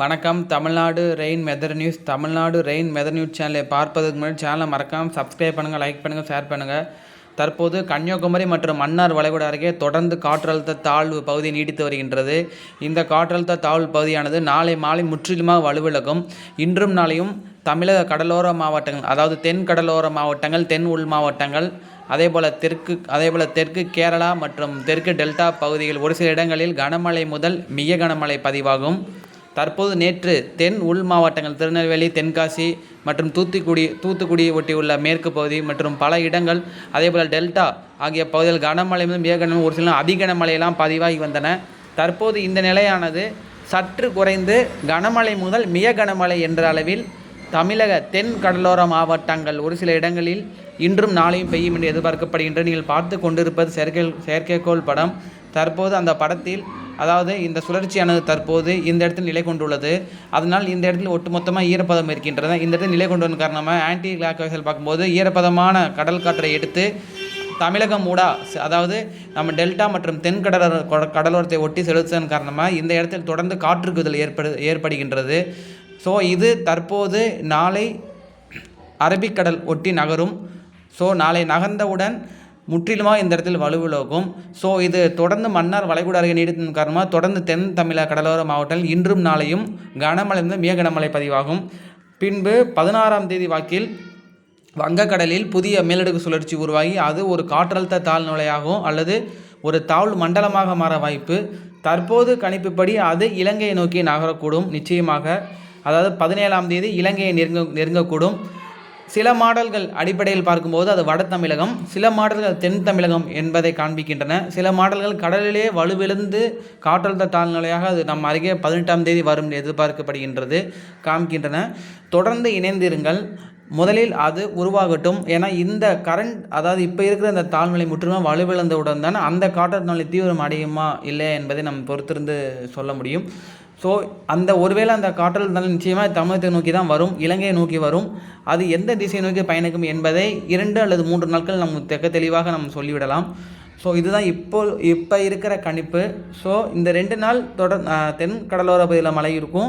வணக்கம். Tamil Nadu rain weather news. Tamil Nadu rain weather news சேனலை பார்ப்பதற்கு முன்னாடி சேனலை மறக்காமல் சப்ஸ்கிரைப் பண்ணுங்கள் லைக் பண்ணுங்கள் ஷேர் பண்ணுங்கள் தற்போது கன்னியாகுமரி மற்றும் மன்னார் வளைகுடா அருகே தொடர்ந்து காற்றழுத்த தாழ்வு பகுதி நீடித்து வருகின்றது. இந்த காற்றழுத்த தாழ்வு பகுதியானது நாளை மாலை முற்றிலுமாக வலுவிழக்கும் இன்றும் நாளையும் தமிழக கடலோர மாவட்டங்கள் அதாவது தென் கடலோர மாவட்டங்கள் தென் உள் மாவட்டங்கள் அதேபோல் தெற்கு அதேபோல் தெற்கு கேரளா மற்றும் தெற்கு டெல்டா பகுதிகள் ஒரு சில இடங்களில் கனமழை முதல் மிக கனமழை பதிவாகும். தற்போது நேற்று தென் உள் மாவட்டங்கள் திருநெல்வேலி தென்காசி மற்றும் தூத்துக்குடி தூத்துக்குடி ஒட்டியுள்ள மேற்கு பகுதி மற்றும் பல இடங்கள் அதேபோல் டெல்டா ஆகிய பகுதிகள் கனமழை முதல் மிக கனமழை ஒரு சில அதி கனமழையெல்லாம் பதிவாகி வந்தன. தற்போது இந்த நிலையானது சற்று குறைந்து கனமழை முதல் மிக கனமழை என்ற அளவில் தமிழக தென் கடலோர மாவட்டங்கள் ஒரு சில இடங்களில் இன்றும் நாளையும் பெய்யும் என்று எதிர்பார்க்கப்படுகின்ற நீங்கள் பார்த்து கொண்டிருப்பது செயற்கை செயற்கைக்கோள் படம். தற்போது அந்த படத்தில் அதாவது இந்த சுழற்சியானது தற்போது இந்த இடத்தில் நிலை கொண்டுள்ளது. அதனால் இந்த இடத்தில் ஒட்டுமொத்தமாக ஈரப்பதம் இருக்கின்றது இந்த இடத்தில் நிலை கொண்டு காரணமாக ஆன்டி கிளாக் பார்க்கும்போது ஈரப்பதமான கடல் காற்றை எடுத்து தமிழகம் ஊடா அதாவது நம்ம டெல்டா மற்றும் தென் கடலோர கடலோரத்தை ஒட்டி செலுத்துவதன் காரணமாக இந்த இடத்தில் தொடர்ந்து காற்றுக்குதல் ஏற்படு ஏற்படுகின்றது. ஸோ இது தற்போது நாளை அரபிக்கடல் ஒட்டி நகரும். ஸோ நாளை நகர்ந்தவுடன் முற்றிலுமாக இந்த இடத்தில் வலுவிலோகும். ஸோ இது தொடர்ந்து மன்னார் வளைகுடா அருகே நீடித்ததன் காரணமாக தொடர்ந்து தென் தமிழக கடலோர மாவட்டங்கள் இன்றும் நாளையும் கனமழை இருந்து மிக கனமழை பதிவாகும். பின்பு பதினாறாம் தேதி வாக்கில் வங்கக்கடலில் புதிய மேலடுக்கு சுழற்சி உருவாகி அது ஒரு காற்றழுத்த தாழ்நிலையாகவும் அல்லது ஒரு தாழ் மண்டலமாக மாற வாய்ப்பு. தற்போது கணிப்புப்படி அது இலங்கையை நோக்கி நகரக்கூடும். நிச்சயமாக அதாவது பதினேழாம் தேதி இலங்கையை நெருங்க நெருங்கக்கூடும். சில மாடல்கள் அடிப்படையில் பார்க்கும்போது அது வட தமிழகம் சில மாடல்கள் தென் தமிழகம் என்பதை காண்பிக்கின்றன. சில மாடல்கள் கடலிலே வலுவிழந்து காற்றழுத்த தாழ்நிலையாக அது நம் அருகே பதினெட்டாம் தேதி வரும் எதிர்பார்க்கப்படுகின்றது காமிக்கின்றன. தொடர்ந்து இணைந்திருங்கள். முதலில் அது உருவாகட்டும். ஏன்னா இந்த கரண்ட் அதாவது இப்போ இருக்கிற இந்த தாழ்நிலை முற்றிலும் வலுவிழந்தவுடன் தான் அந்த காற்றழுத்த தீவிரம் அடையுமா இல்லை என்பதை நம்ம பொறுத்திருந்து சொல்ல முடியும். ஸோ அந்த ஒருவேளை அந்த காற்றல் இருந்தாலும் நிச்சயமாக தமிழகத்தை நோக்கி தான் வரும் இலங்கையை நோக்கி வரும். அது எந்த திசையை நோக்கி பயணிக்கும் என்பதை இரண்டு அல்லது மூன்று நாட்கள் நம்ம தெக்க தெளிவாக நம்ம சொல்லிவிடலாம். ஸோ இதுதான் இப்போ இப்போ இருக்கிற கணிப்பு. ஸோ இந்த ரெண்டு நாள் தொடர் தென் கடலோர பகுதியில் மழை இருக்கும்.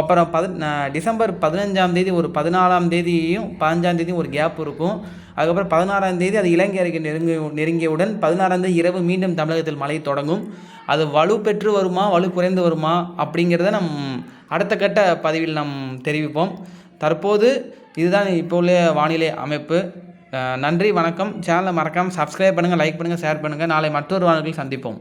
அப்புறம் பதி டிசம்பர் பதினஞ்சாம் தேதி ஒரு பதினாலாம் தேதியும் பதினஞ்சாம் தேதியும் ஒரு கேப் இருக்கும். அதுக்கப்புறம் பதினாறாம் தேதி அது இலங்கை அருகே நெருங்கி நெருங்கியவுடன் பதினாறாம் தேதி இரவு மீண்டும் தமிழகத்தில் மழை தொடங்கும். அது வலு பெற்று வருமா வலு குறைந்து வருமா அப்படிங்கிறத நம் அடுத்த கட்ட பதிவில் நாம் தெரிவிப்போம். தற்போது இதுதான் இப்போ உள்ள வானிலை அமைப்பு. நன்றி வணக்கம். சேனலை மறக்காமல் சப்ஸ்கிரைப் பண்ணுங்கள் லைக் பண்ணுங்கள் ஷேர் பண்ணுங்கள் நாளை மற்றொரு வாழ்க்கையில் சந்திப்போம்.